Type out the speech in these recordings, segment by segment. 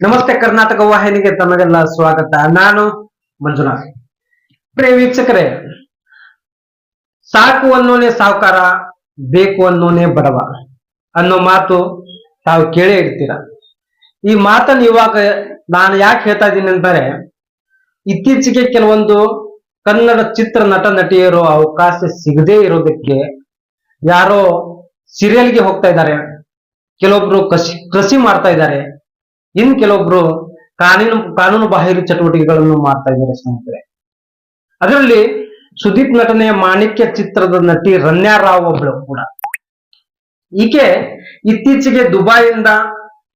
ನಮಸ್ತೆ ಕರ್ನಾಟಕ ವಾಹಿನಿಗೆ ತಮಗೆಲ್ಲ ಸ್ವಾಗತ. ನಾನು ಮಂಜುನಾಥ್. ಪ್ರಿಯ ವೀಕ್ಷಕರೇ, ಸಾಕು ಅನ್ನೋನೆ ಸಾವುಕಾರ, ಬೇಕು ಅನ್ನೋನೆ ಬಡವ ಅನ್ನೋ ಮಾತು ತಾವು ಕೇಳೇ ಇರ್ತೀರ. ಈ ಮಾತನ್ನು ಇವಾಗ ನಾನು ಯಾಕೆ ಹೇಳ್ತಾ ಇದ್ದೀನಿ ಅಂದರೆ ಇತ್ತೀಚೆಗೆ ಕೆಲವೊಂದು ಕನ್ನಡ ಚಿತ್ರ ನಟ ನಟಿಯರು ಅವಕಾಶ ಸಿಗದೇ ಇರೋದಕ್ಕೆ ಯಾರೋ ಸೀರಿಯಲ್ಗೆ ಹೋಗ್ತಾ ಇದ್ದಾರೆ. ಕೆಲವೊಬ್ರು ಕೃಷಿ ಕೃಷಿ ಮಾಡ್ತಾ ಇದ್ದಾರೆ. ಇನ್ ಕೆಲವೊಬ್ರು ಕಾನೂನು ಕಾನೂನು ಬಾಹಿರ ಚಟುವಟಿಕೆಗಳನ್ನು ಮಾಡ್ತಾ ಇದ್ದಾರೆ ಸ್ನೇಹಿತರೆ. ಅದರಲ್ಲಿ ಸುದೀಪ್ ನಟನೆಯ ಮಾಣಿಕ್ಯ ಚಿತ್ರದ ನಟಿ ರನ್ಯಾ ರಾವ್ ಒಬ್ಳು ಕೂಡ. ಈಕೆ ಇತ್ತೀಚೆಗೆ ದುಬೈಯಿಂದ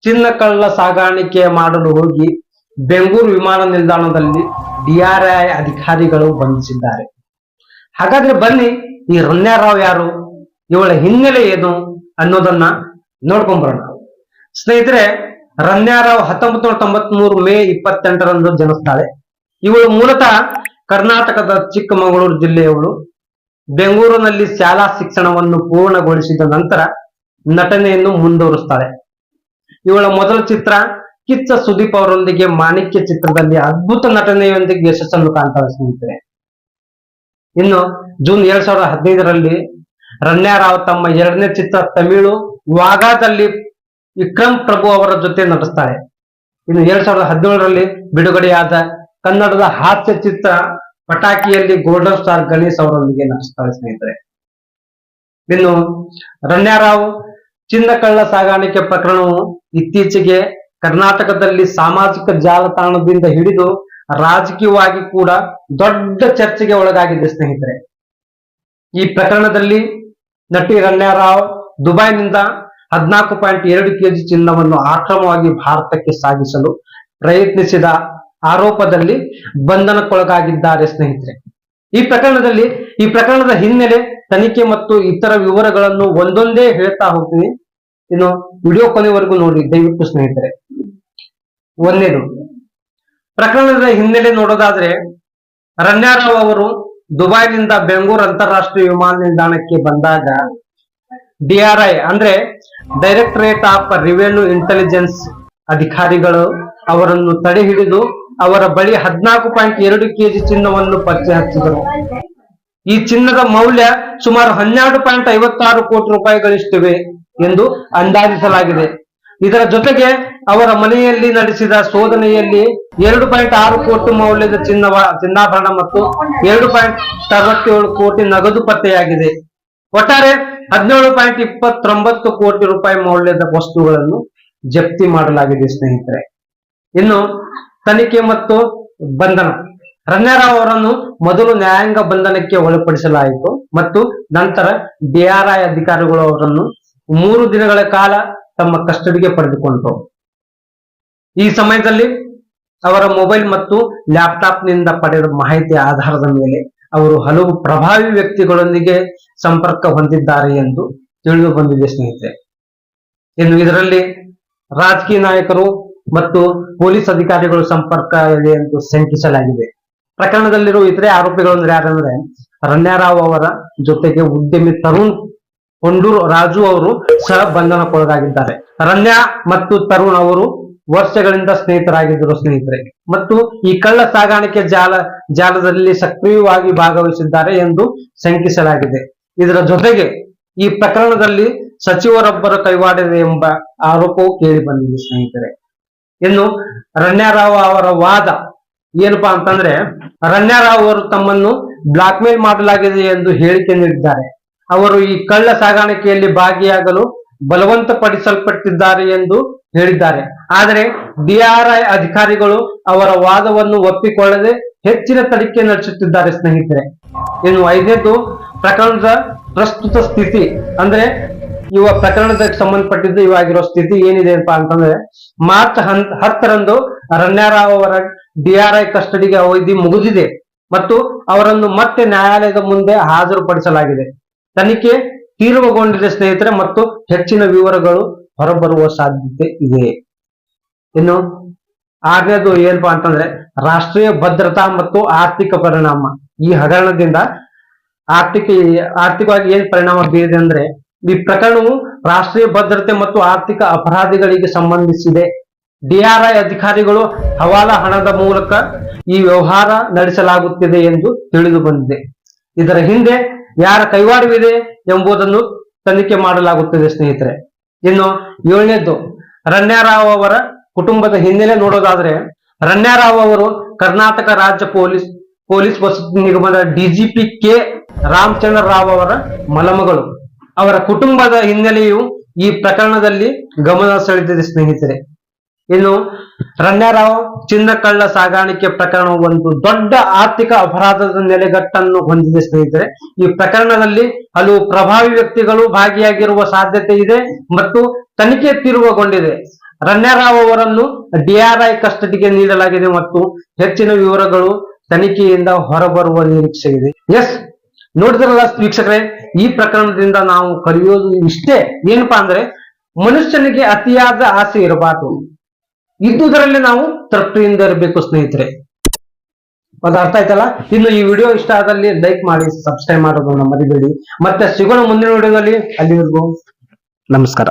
ಚಿನ್ನ ಕಳ್ಳ ಸಾಗಾಣಿಕೆ ಮಾಡಲು ಹೋಗಿ ಬೆಂಗಳೂರು ವಿಮಾನ ನಿಲ್ದಾಣದಲ್ಲಿ ಡಿಆರ್ಐ ಅಧಿಕಾರಿಗಳು ಬಂಧಿಸಿದ್ದಾರೆ. ಹಾಗಾದ್ರೆ ಬನ್ನಿ, ಈ ರನ್ಯಾ ರಾವ್ ಯಾರು, ಇವಳ ಹಿನ್ನೆಲೆ ಏನು ಅನ್ನೋದನ್ನ ನೋಡ್ಕೊಂಬರೋಣ ಸ್ನೇಹಿತರೆ ರನ್ಯಾ ಹತ್ತೊಂಬತ್ ನೂರ ತೊಂಬತ್ಮೂರು ಮೇ ಇಪ್ಪತ್ತೆಂಟರಂದು ಜನಿಸ್ತಾಳೆ. ಇವಳು ಮೂಲತಃ ಕರ್ನಾಟಕದ ಚಿಕ್ಕಮಗಳೂರು ಜಿಲ್ಲೆಯವಳು. ಬೆಂಗಳೂರಿನಲ್ಲಿ ಶಾಲಾ ಶಿಕ್ಷಣವನ್ನು ಪೂರ್ಣಗೊಳಿಸಿದ ನಂತರ ನಟನೆಯನ್ನು ಮುಂದುವರಿಸ್ತಾಳೆ. ಇವಳ ಮೊದಲ ಚಿತ್ರ ಕಿಚ್ಚ ಸುದೀಪ್ ಅವರೊಂದಿಗೆ ಮಾಣಿಕ್ಯ ಚಿತ್ರದಲ್ಲಿ ಅದ್ಭುತ ನಟನೆಯೊಂದಿಗೆ ಯಶಸ್ಸನ್ನು ಕಾಣ್ತಾಳೆ ಸ್ನೇಹಿತರೆ. ಇನ್ನು ಜೂನ್ ಎರಡ್ ಸಾವಿರದ ಹದಿನೈದರಲ್ಲಿ ರನ್ಯಾ ರಾವ್ ತಮ್ಮ ಎರಡನೇ ಚಿತ್ರ ತಮಿಳು ವಾಗಾದಲ್ಲಿ ವಿಕ್ರಮ್ ಪ್ರಭು ಅವರ ಜೊತೆ ನಟಿಸ್ತಾರೆ ಇನ್ನು ಎರಡ್ ಸಾವಿರದ ಹದಿನೇಳರಲ್ಲಿ ಬಿಡುಗಡೆಯಾದ ಕನ್ನಡದ ಹಾಸ್ಯ ಚಿತ್ರ ಪಟಾಕಿಯಲ್ಲಿ ಗೋಲ್ಡನ್ ಸ್ಟಾರ್ ಗಣೇಶ್ ಅವರೊಂದಿಗೆ ನಟಿಸ್ತಾರೆ ಸ್ನೇಹಿತರೆ. ಇನ್ನು ರಣ್ಯಾರಾವ್ ಚಿನ್ನ ಕಳ್ಳ ಸಾಗಾಣಿಕೆ ಪ್ರಕರಣವು ಇತ್ತೀಚೆಗೆ ಕರ್ನಾಟಕದಲ್ಲಿ ಸಾಮಾಜಿಕ ಜಾಲತಾಣದಿಂದ ಹಿಡಿದು ರಾಜಕೀಯವಾಗಿ ಕೂಡ ದೊಡ್ಡ ಚರ್ಚೆಗೆ ಒಳಗಾಗಿದೆ ಸ್ನೇಹಿತರೆ. ಈ ಪ್ರಕರಣದಲ್ಲಿ ನಟಿ ರಣ್ಯಾರಾವ್ ದುಬೈನಿಂದ ಹದಿನಾಲ್ಕು ಪಾಯಿಂಟ್ ಎರಡು ಕೆಜಿ ಚಿನ್ನವನ್ನು ಆಕ್ರಮವಾಗಿ ಭಾರತಕ್ಕೆ ಸಾಗಿಸಲು ಪ್ರಯತ್ನಿಸಿದ ಆರೋಪದಲ್ಲಿ ಬಂಧನಕ್ಕೊಳಗಾಗಿದ್ದಾರೆ ಸ್ನೇಹಿತರೆ. ಈ ಪ್ರಕರಣದಲ್ಲಿ, ಈ ಪ್ರಕರಣದ ಹಿನ್ನೆಲೆ ತನಿಖೆ ಮತ್ತು ಇತರ ವಿವರಗಳನ್ನು ಒಂದೊಂದೇ ಹೇಳ್ತಾ ಹೋಗ್ತೀನಿ. ಇನ್ನು ವಿಡಿಯೋ ಕೊನೆವರೆಗೂ ನೋಡಿ, ದಯವಿಟ್ಟು ಸ್ನೇಹಿತರೆ. ಒಂದೇದು ಪ್ರಕರಣದ ಹಿನ್ನೆಲೆ ನೋಡೋದಾದ್ರೆ ರಣ್ಯಾರಾವ್ ಅವರು ದುಬೈನಿಂದ ಬೆಂಗಳೂರು ಅಂತಾರಾಷ್ಟ್ರೀಯ ವಿಮಾನ ನಿಲ್ದಾಣಕ್ಕೆ ಬಂದಾಗ ಡಿಆರ್ಐ ಅಂದ್ರೆ ಡೈರೆಕ್ಟರೇಟ್ ಆಫ್ ರಿವೆನ್ಯೂ ಇಂಟೆಲಿಜೆನ್ಸ್ ಅಧಿಕಾರಿಗಳು ಅವರನ್ನು ತಡೆ ಹಿಡಿದು ಅವರ ಬಳಿ ಹದಿನಾಲ್ಕು ಪಾಯಿಂಟ್ ಎರಡು ಕೆಜಿ ಚಿನ್ನವನ್ನು ಪತ್ತೆ ಹಚ್ಚಿದರು. ಈ ಚಿನ್ನದ ಮೌಲ್ಯ ಸುಮಾರು ಹನ್ನೆರಡು ಪಾಯಿಂಟ್ ಐವತ್ತಾರು ಕೋಟಿ ರೂಪಾಯಿಗಳಿಷ್ಟಿವೆ ಎಂದು ಅಂದಾಜಿಸಲಾಗಿದೆ. ಇದರ ಜೊತೆಗೆ ಅವರ ಮನೆಯಲ್ಲಿ ನಡೆಸಿದ ಶೋಧನೆಯಲ್ಲಿ ಎರಡು ಪಾಯಿಂಟ್ ಆರು ಕೋಟಿ ಮೌಲ್ಯದ ಚಿನ್ನವ ಚಿನ್ನಾಭರಣ ಮತ್ತು ಎರಡು ಪಾಯಿಂಟ್ ಅರವತ್ತೇಳು ಕೋಟಿ ನಗದು ಪತ್ತೆಯಾಗಿದೆ. ಒಟ್ಟಾರೆ ಹದಿನೇಳು ಪಾಯಿಂಟ್ ಇಪ್ಪತ್ತೊಂಬತ್ತು ಕೋಟಿ ರೂಪಾಯಿ ಮೌಲ್ಯದ ವಸ್ತುಗಳನ್ನು ಜಪ್ತಿ ಮಾಡಲಾಗಿದೆ ಸ್ನೇಹಿತರೆ. ಇನ್ನು ತನಿಖೆ ಮತ್ತು ಬಂಧನ. ರಣ್ಯರಾವ್ ಅವರನ್ನು ಮೊದಲು ನ್ಯಾಯಾಂಗ ಬಂಧನಕ್ಕೆ ಒಳಪಡಿಸಲಾಯಿತು ಮತ್ತು ನಂತರ ಡಿಆರ್ಐ ಅಧಿಕಾರಿಗಳು ಅವರನ್ನು ಮೂರು ದಿನಗಳ ಕಾಲ ತಮ್ಮ ಕಸ್ಟಡಿಗೆ ಪಡೆದುಕೊಂಡರು. ಈ ಸಮಯದಲ್ಲಿ ಅವರ ಮೊಬೈಲ್ ಮತ್ತು ಲ್ಯಾಪ್ಟಾಪ್ನಿಂದ ಪಡೆದ ಮಾಹಿತಿಯ ಆಧಾರದ ಮೇಲೆ ಅವರು ಹಲವು ಪ್ರಭಾವಿ ವ್ಯಕ್ತಿಗಳೊಂದಿಗೆ ಸಂಪರ್ಕ ಹೊಂದಿದ್ದಾರೆ ಎಂದು ತಿಳಿದು ಬಂದಿದೆ, ಸ್ನೇಹಿತರೆ. ಇನ್ನು ಇದರಲ್ಲಿ ರಾಜಕೀಯ ನಾಯಕರು ಮತ್ತು ಪೊಲೀಸ್ ಅಧಿಕಾರಿಗಳು ಸಂಪರ್ಕ ಇದೆ ಎಂದು ಶಂಕಿಸಲಾಗಿದೆ. ಪ್ರಕರಣದಲ್ಲಿರುವ ಇತರೆ ಆರೋಪಿಗಳು ಅಂದ್ರೆ ಯಾರಂದ್ರೆ ರಣ್ಯಾರಾವ್ ಅವರ ಜೊತೆಗೆ ಉದ್ಯಮಿ ತರುಣ್ ಕೊಂಡೂರು ರಾಜು ಅವರು ಸಹ ಬಂಧನಕ್ಕೊಳಗಾಗಿದ್ದಾರೆ. ರಣ್ಯಾ ಮತ್ತು ತರುಣ್ ಅವರು ವರ್ಷಗಳಿಂದ ಸ್ನೇಹಿತರಾಗಿದ್ದರು ಸ್ನೇಹಿತರೆ. ಮತ್ತು ಈ ಕಳ್ಳ ಸಾಗಾಣಿಕೆ ಜಾಲ, ಜಾಲದಲ್ಲಿ ಸಕ್ರಿಯವಾಗಿ ಭಾಗವಹಿಸಿದ್ದಾರೆ ಎಂದು ಶಂಕಿಸಲಾಗಿದೆ. ಇದರ ಜೊತೆಗೆ ಈ ಪ್ರಕರಣದಲ್ಲಿ ಸಚಿವರೊಬ್ಬರ ಕೈವಾಡಿದೆ ಎಂಬ ಆರೋಪವು ಕೇಳಿ ಬಂದಿದೆ ಸ್ನೇಹಿತರೆ. ಇನ್ನು ರಣ್ಯಾರಾವ್ ಅವರ ವಾದ ಏನಪ್ಪಾ ಅಂತಂದ್ರೆ ರಣ್ಯಾರಾವ್ ಅವರು ತಮ್ಮನ್ನು ಬ್ಲಾಕ್ ಮೇಲ್ ಮಾಡಲಾಗಿದೆ ಎಂದು ಹೇಳಿಕೆ ನೀಡಿದ್ದಾರೆ. ಅವರು ಈ ಕಳ್ಳ ಸಾಗಾಣಿಕೆಯಲ್ಲಿ ಭಾಗಿಯಾಗಲು ಬಲವಂತಪಡಿಸಲ್ಪಟ್ಟಿದ್ದಾರೆ ಎಂದು ಹೇಳಿದ್ದಾರೆ. ಆದರೆ ಡಿಆರ್ಐ ಅಧಿಕಾರಿಗಳು ಅವರ ವಾದವನ್ನು ಒಪ್ಪಿಕೊಳ್ಳದೆ ಹೆಚ್ಚಿನ ತನಿಖೆ ನಡೆಸುತ್ತಿದ್ದಾರೆ ಸ್ನೇಹಿತರೆ. ಇನ್ನು ಐದನೇದು ಪ್ರಕರಣದ ಪ್ರಸ್ತುತ ಸ್ಥಿತಿ. ಅಂದ್ರೆ ಇವ ಪ್ರಕರಣದ ಸಂಬಂಧಪಟ್ಟಿದ್ದು ಇವಾಗಿರೋ ಸ್ಥಿತಿ ಏನಿದೆ ಅಂತ ಅಂತಂದ್ರೆ ಮಾರ್ಚ್ ಹತ್ತರಂದು ರಣ್ಯಾರಾವ್ ಅವರ ಡಿಆರ್ಐ ಕಸ್ಟಡಿಗೆ ಅವಧಿ ಮುಗಿದಿದೆ. ಮತ್ತು ಅವರನ್ನು ಮತ್ತೆ ನ್ಯಾಯಾಲಯದ ಮುಂದೆ ಹಾಜರುಪಡಿಸಲಾಗಿದೆ. ತನಿಖೆ ತೀರ್ವಗೊಂಡಿದೆ ಸ್ನೇಹಿತರೆ ಮತ್ತು ಹೆಚ್ಚಿನ ವಿವರಗಳು ಹೊರಬರುವ ಸಾಧ್ಯತೆ ಇದೆ. ಇನ್ನು ಆರನೇದು ಏನಪ್ಪಾ ಅಂತಂದ್ರೆ ರಾಷ್ಟ್ರೀಯ ಭದ್ರತಾ ಮತ್ತು ಆರ್ಥಿಕ ಪರಿಣಾಮ. ಈ ಹಗರಣದಿಂದ ಆರ್ಥಿಕ, ಆರ್ಥಿಕವಾಗಿ ಏನ್ ಪರಿಣಾಮ ಬೀರಿದೆ ಅಂದ್ರೆ ಈ ಪ್ರಕರಣವು ರಾಷ್ಟ್ರೀಯ ಭದ್ರತೆ ಮತ್ತು ಆರ್ಥಿಕ ಅಪರಾಧಿಗಳಿಗೆ ಸಂಬಂಧಿಸಿದೆ. ಡಿಆರ್ಐ ಅಧಿಕಾರಿಗಳು ಹವಾಲಾ ಹಣದ ಮೂಲಕ ಈ ವ್ಯವಹಾರ ನಡೆಸಲಾಗುತ್ತಿದೆ ಎಂದು ತಿಳಿದು ಬಂದಿದೆ. ಇದರ ಹಿಂದೆ ಯಾರ ಕೈವಾಡವಿದೆ ಎಂಬುದನ್ನು ತನಿಖೆ ಮಾಡಲಾಗುತ್ತದೆ ಸ್ನೇಹಿತರೆ. ಇನ್ನು ಏಳನೇದ್ದು ರಣ್ಯಾರಾವ್ ಅವರ ಕುಟುಂಬದ ಹಿನ್ನೆಲೆ ನೋಡೋದಾದ್ರೆ ರಣ್ಯಾರಾವ್ ಅವರು ಕರ್ನಾಟಕ ರಾಜ್ಯ ಪೊಲೀಸ್ ಪೊಲೀಸ್ ವಸತಿ ನಿಗಮದ ಡಿಜಿಪಿ ಕೆ. ರಾಮಚಂದ್ರ ರಾವ್ ಅವರ ಮಲಮಗಳು. ಅವರ ಕುಟುಂಬದ ಹಿನ್ನೆಲೆಯು ಈ ಪ್ರಕರಣದಲ್ಲಿ ಗಮನ ಸೆಳೆದಿದೆ ಸ್ನೇಹಿತರೆ. ಇನ್ನು ರಣ್ಯಾರಾವ್ ಚಿನ್ನ ಕಳ್ಳ ಸಾಗಾಣಿಕೆ ಪ್ರಕರಣ ಒಂದು ದೊಡ್ಡ ಆರ್ಥಿಕ ಅಪರಾಧದ ನೆಲೆಗಟ್ಟನ್ನು ಹೊಂದಿದೆ ಸ್ನೇಹಿತರೆ. ಈ ಪ್ರಕರಣದಲ್ಲಿ ಹಲವು ಪ್ರಭಾವಿ ವ್ಯಕ್ತಿಗಳು ಭಾಗಿಯಾಗಿರುವ ಸಾಧ್ಯತೆ ಇದೆ ಮತ್ತು ತನಿಖೆ ತೀರ್ವಗೊಂಡಿದೆ ರಣ್ಯಾರಾವ್ ಅವರನ್ನು ಡಿಆರ್ಐ ಕಸ್ಟಡಿಗೆ ನೀಡಲಾಗಿದೆ ಮತ್ತು ಹೆಚ್ಚಿನ ವಿವರಗಳು ತನಿಖೆಯಿಂದ ಹೊರಬರುವ ನಿರೀಕ್ಷೆ ಇದೆ. ಎಸ್, ನೋಡಿದ್ರಲ್ಲ ವೀಕ್ಷಕರೇ, ಈ ಪ್ರಕರಣದಿಂದ ನಾವು ಕಲಿಯೋದು ಇಷ್ಟೇ. ಏನಪ್ಪಾ ಅಂದ್ರೆ ಮನುಷ್ಯನಿಗೆ ಅತಿಯಾದ ಆಸೆ ಇರಬಾರ್ದು. ಇದ್ದುದರಲ್ಲಿ ನಾವು ತೃಪ್ತಿಯಿಂದ ಇರಬೇಕು, ಸ್ನೇಹಿತರೆ. ಅದು ಅರ್ಥ ಆಯ್ತಲ್ಲ? ಇನ್ನು ಈ ವಿಡಿಯೋ ಇಷ್ಟ ಆದಲ್ಲಿ ಲೈಕ್ ಮಾಡಿ ಸಬ್ಸ್ಕ್ರೈಬ್ ಮಾಡೋದನ್ನ ಮರಿಬೇಡಿ. ಮತ್ತೆ ಸಿಗೋಣ ಮುಂದಿನ ವಿಡಿಯೋದಲ್ಲಿ ಅಲ್ಲಿವರೆಗೂ ನಮಸ್ಕಾರ.